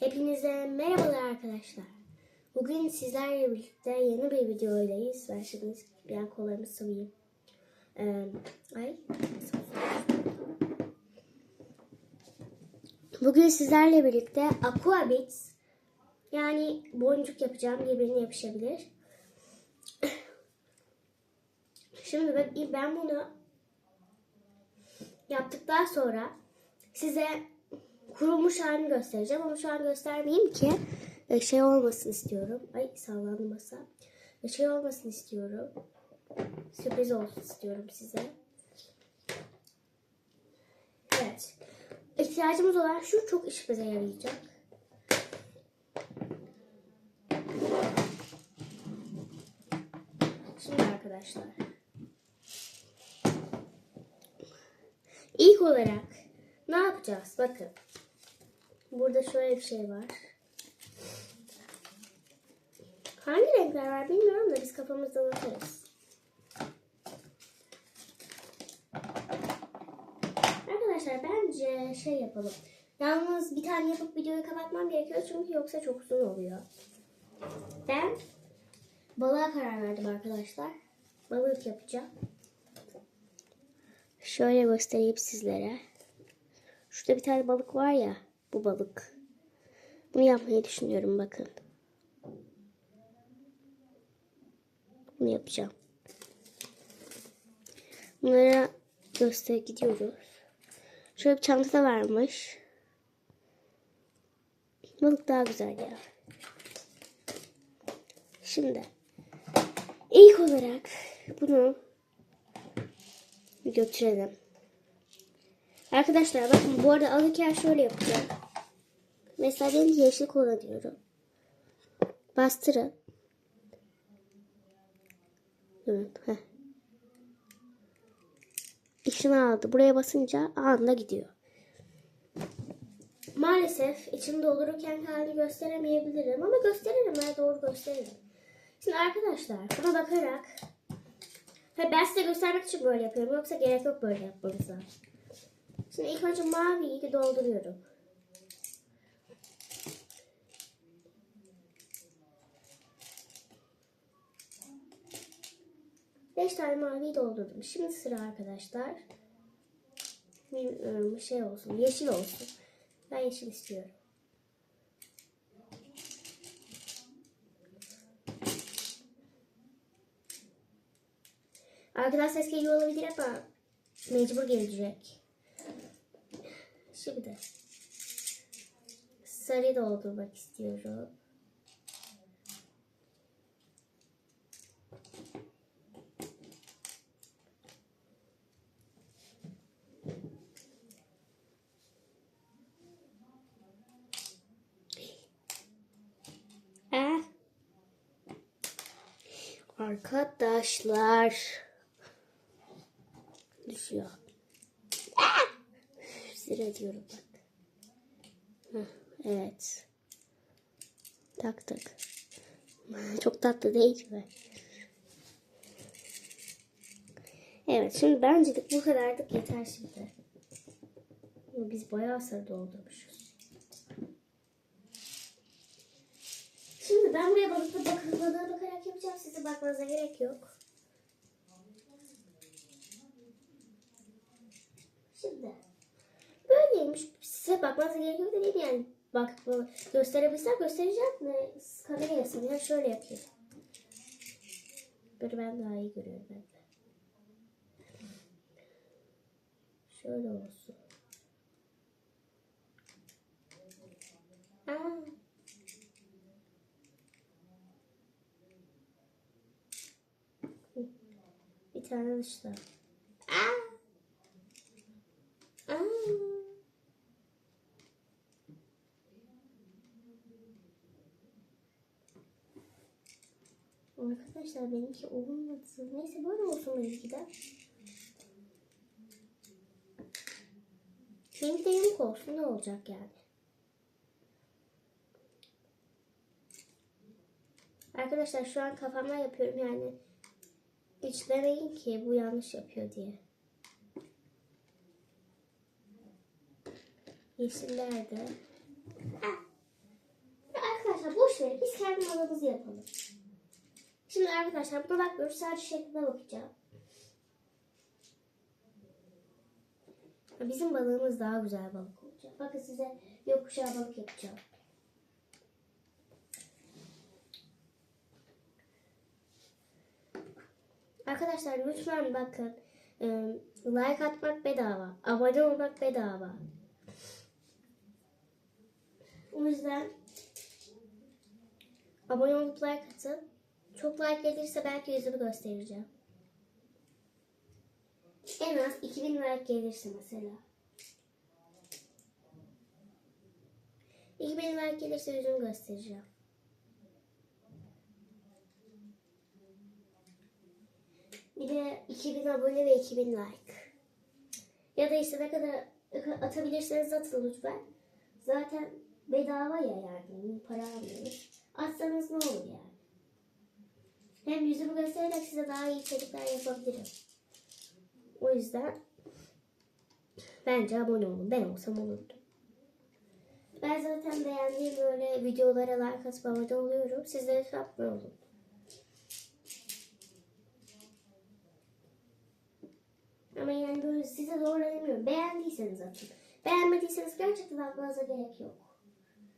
Hepinize merhabalar arkadaşlar. Bugün sizlerle birlikte yeni bir videoydayız. Ben şimdi bir an kollarımı sıvayım. Ee, ay. Bugün sizlerle birlikte Aqua Bits yani boncuk yapacağım. Birbirine yapışabilir. Şimdi ben bunu yaptıktan sonra size kurulmuş halini göstereceğim ama şu an göstermeyeyim ki e, şey olmasın istiyorum. Ay sallandı masa. E, Şey olmasın istiyorum. Sürpriz olsun istiyorum size. Evet. İhtiyacımız olan şu çok işimize yarayacak. Şimdi arkadaşlar. İlk olarak ne yapacağız? Bakın. Burada şöyle bir şey var. Hangi renkler var bilmiyorum da biz kafamızda bakarız. Arkadaşlar bence şey yapalım. Yalnız bir tane yapıp videoyu kapatmam gerekiyor çünkü yoksa çok uzun oluyor. Ben balığa karar verdim arkadaşlar. Balık yapacağım. Şöyle göstereyim sizlere. Şurada bir tane balık var ya. Bu balık. Bunu yapmayı düşünüyorum bakın. Bunu yapacağım. Bunlara göster gidiyoruz. Şöyle bir çanta varmış. Balık daha güzel ya. Şimdi ilk olarak bunu götürelim. Arkadaşlar bakın bu arada alırken şöyle yapacağım. Mesela ben yeşil kullanıyorum. Bastırın. Evet. Heh. İçine aldı. Buraya basınca anında gidiyor. Maalesef içini doldururken halini gösteremeyebilirim ama gösteririm. Ben doğru gösteririm. Şimdi arkadaşlar buna bakarak Ha, ben size göstermek için böyle yapıyorum. Yoksa gerek yok böyle yapmanıza. Şimdi ilk önce maviyi dolduruyorum. Beş tane maviyi doldurdum. Şimdi sıra arkadaşlar. Bir ıı, şey olsun. Yeşil olsun. Ben yeşil istiyorum. Arkadan ses geliyor olabilir ama mecbur gelecek. Şimdi sarı doldurmak istiyorum. Eh. Arkadaşlar düşüyor. Ah! Sıra diyorum bak. Evet. Taktık. Çok tatlı değil mi? Evet şimdi bence de bu kadarlık yeter şimdi. Biz bayağı sarı doldurmuşuz. Şimdi ben buraya balıkla bak balığa bakarak yapacağım. Size bakmanıza gerek yok. Şimdi böyleymiş. Size bakmanıza gerek yok değil yani. Bak gösterebilsem göstereceğim. Ne, kameraya sanıyor. Şöyle yapayım. Böyle ben daha iyi görüyorum ben de. Şöyle olsun. Aa. Bir tane dışta. Aa. Aa. Arkadaşlar benimki olmadı. Neyse böyle olsun benimki de. Benimki de yamuk olsun ne olacak yani. Arkadaşlar şu an kafamdan yapıyorum yani. Hiç demeyin ki bu yanlış yapıyor diye. Yeşiller de. Ah. bakmayalım. Biz kendi balığımızı yapalım. Şimdi arkadaşlar buna bakmıyoruz. Sadece şekline bakacağım. Bizim balığımız daha güzel balık olacak. Bakın size yokuşağı balık yapacağım. Arkadaşlar lütfen bakın. e, Like atmak bedava. Abone olmak bedava. O yüzden abone olup like atın. Çok like gelirse belki yüzümü göstereceğim. En az 2000 like gelirse mesela. 2000 like gelirse yüzümü göstereceğim. Bir de 2000 abone ve 2000 like. Ya da işte ne kadar atabilirseniz atın lütfen. Zaten bedava ya yani. Para almıyoruz. Atsanız ne olur yani. Hem yüzümü göstererek size daha iyi içerikler yapabilirim. O yüzden bence abone olun. Ben olsam olurdum. Ben zaten beğendiğim böyle videolara like atıp abone oluyorum. Siz de abone olun. Ama yani böyle size zorlanamıyorum. Beğendiyseniz atın. Beğenmediyseniz gerçekten atmanıza gerek yok.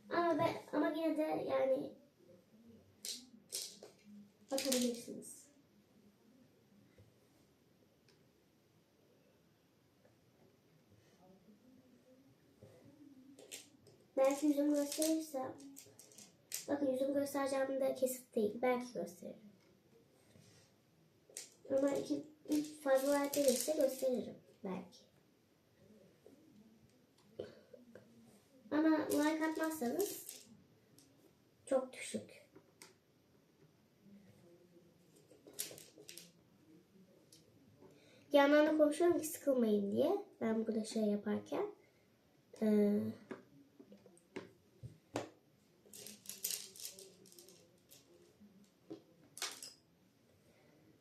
Ama ben, ama yine de yani bakabilirsiniz. Belki yüzümü gösterirsem Bakın yüzümü göstereceğim de kesit değil. Belki gösteririm. Ama iki, üç fazla like gelirse gösteririm. Belki. Ama like atmazsanız çok düşük. Bir yandan da konuşuyorum ki sıkılmayın diye. Ben burada şey yaparken. Ee,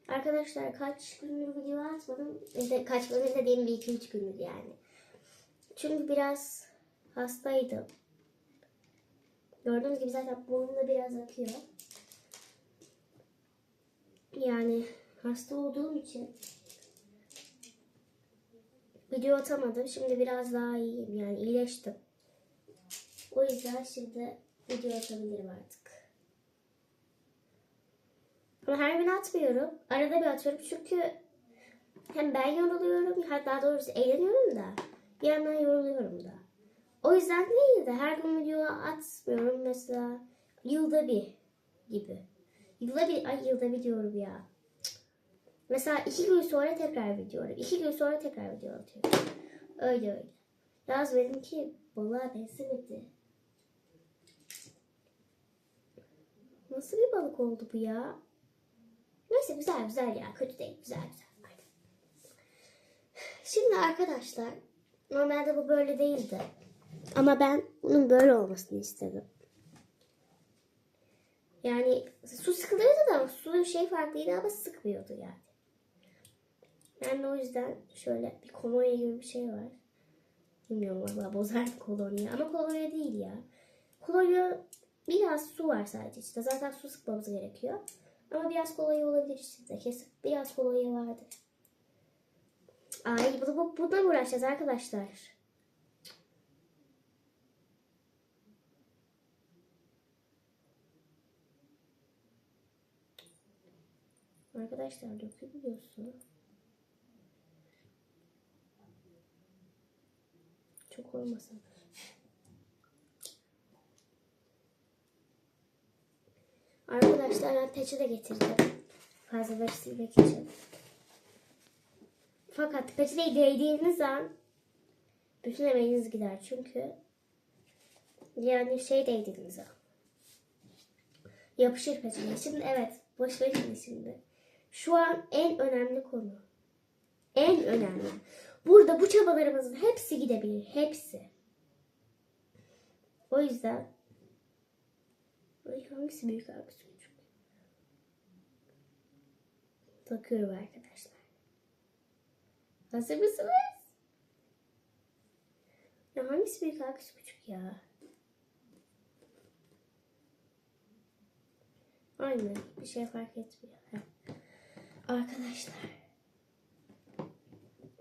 Arkadaşlar kaç gündür video atmadım. E de kaç gündür dediğim bir iki üç gündür yani. Çünkü biraz hastaydım. Gördüğünüz gibi zaten burnumda biraz akıyor. Yani hasta olduğum için video atamadım. Şimdi biraz daha iyiyim yani iyileştim. O yüzden şimdi video atabilirim artık. Ama her gün atmıyorum. Arada bir atıyorum çünkü hem ben yoruluyorum, daha doğrusu eğleniyorum da bir yandan yoruluyorum da. O yüzden değil de her gün video atmıyorum mesela yılda bir gibi. Yılda bir, ay yılda bir diyorum ya. Mesela iki gün sonra tekrar video İki gün sonra tekrar video atıyorum. Öyle öyle. Yaz benimki balığa benzemedi. Nasıl bir balık oldu bu ya? Neyse güzel güzel ya. Kötü değil. Güzel güzel. Şimdi arkadaşlar normalde bu böyle değildi. Ama ben bunun böyle olmasını istedim. Yani su sıkılıyordu da su şey farklıydı ama sıkmıyordu yani. Yani o yüzden şöyle bir kolonya gibi bir şey var. Bilmiyorum valla bozar kolonya ama kolonya değil ya. Kolonya biraz su var sadece işte. Zaten su sıkmamız gerekiyor. Ama biraz kolay olabilir size. Kesin biraz kolay vardır. Ay bu, bu, bundan uğraşacağız arkadaşlar. Arkadaşlar dökülüyorsun. Olmasın. Arkadaşlar ben peçete getirdim. Fazlaları silmek için. Fakat peçeteyi değdiğiniz an bütün emeğiniz gider. Çünkü yani şey değdiğiniz an. Yapışır peçete. Şimdi evet boş verin şimdi. Şu an en önemli konu. En önemli. Burada bu çabalarımızın hepsi gidebilir. Hepsi. O yüzden hangisi büyük hangisi küçük? Takıyorum arkadaşlar. Hazır mısınız? Ya hangisi büyük hangisi küçük ya? Aynı. Bir şey fark etmiyor. Arkadaşlar.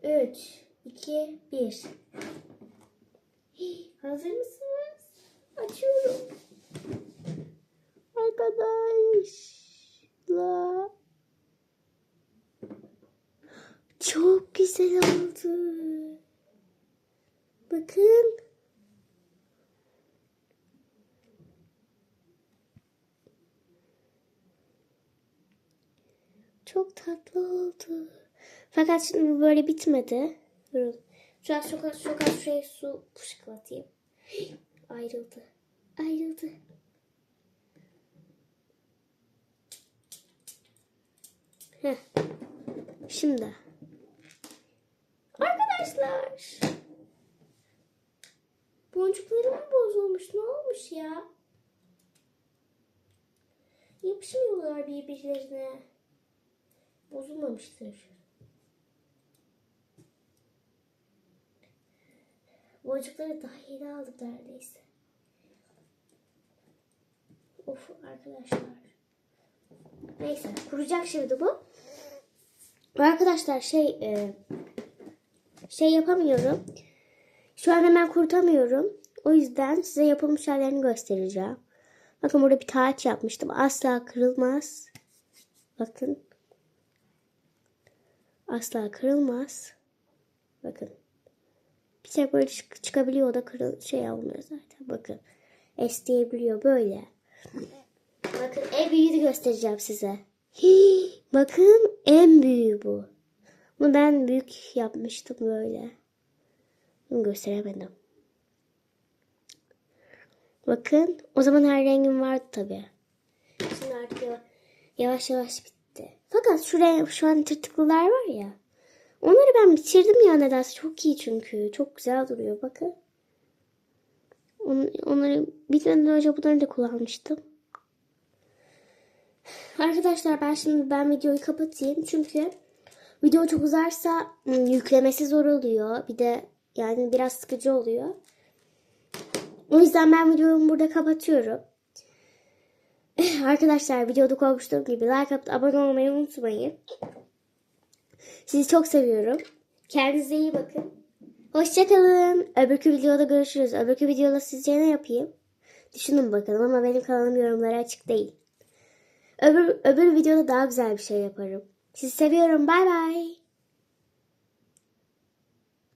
3, 2, 1. Hazır mısınız? Açıyorum. Arkadaşlar. Çok güzel oldu. Bakın. Çok tatlı oldu. Fakat şimdi böyle bitmedi. Durun. Şu an çok az çok az şuraya su fışkırtayım. Ayrıldı. Ayrıldı. Heh. Şimdi. Arkadaşlar. Boncuklarım bozulmuş. Ne olmuş ya? Yapışmıyorlar birbirlerine. Bozulmamıştır. Boncukları daha yeni aldık neredeyse. Of arkadaşlar. Neyse kuracak şimdi bu. Arkadaşlar şey e, şey yapamıyorum. Şu an hemen kurutamıyorum. O yüzden size yapılmış hallerini göstereceğim. Bakın burada bir taç yapmıştım. Asla kırılmaz. Bakın. Asla kırılmaz. Bakın. Bir tek böyle çık- çıkabiliyor o da kırıl şey olmuyor zaten. Bakın. Esneyebiliyor böyle. Bakın en büyüğünü göstereceğim size. Hii, bakın en büyüğü bu. Bunu ben büyük yapmıştım böyle. Bunu gösteremedim. Bakın o zaman her rengim vardı tabi. Şimdi artık yavaş yavaş, bitti. Fakat şuraya şu an tırtıklılar var ya. Onları ben bitirdim ya nedense. Çok iyi çünkü. Çok güzel duruyor bakın. On- Onları bitmeden önce bunları da kullanmıştım. Arkadaşlar ben şimdi ben videoyu kapatayım. Çünkü video çok uzarsa ım, yüklemesi zor oluyor. Bir de yani biraz sıkıcı oluyor. O yüzden ben videomu burada kapatıyorum. Arkadaşlar videoda konuştuğum gibi like atıp abone olmayı unutmayın. Sizi çok seviyorum. Kendinize iyi bakın. Hoşçakalın. Öbürkü videoda görüşürüz. Öbürkü videoda sizce ne yapayım? Düşünün bakalım ama benim kanalım yorumlara açık değil. Öbür, öbür videoda daha güzel bir şey yaparım. Sizi seviyorum. Bay bay.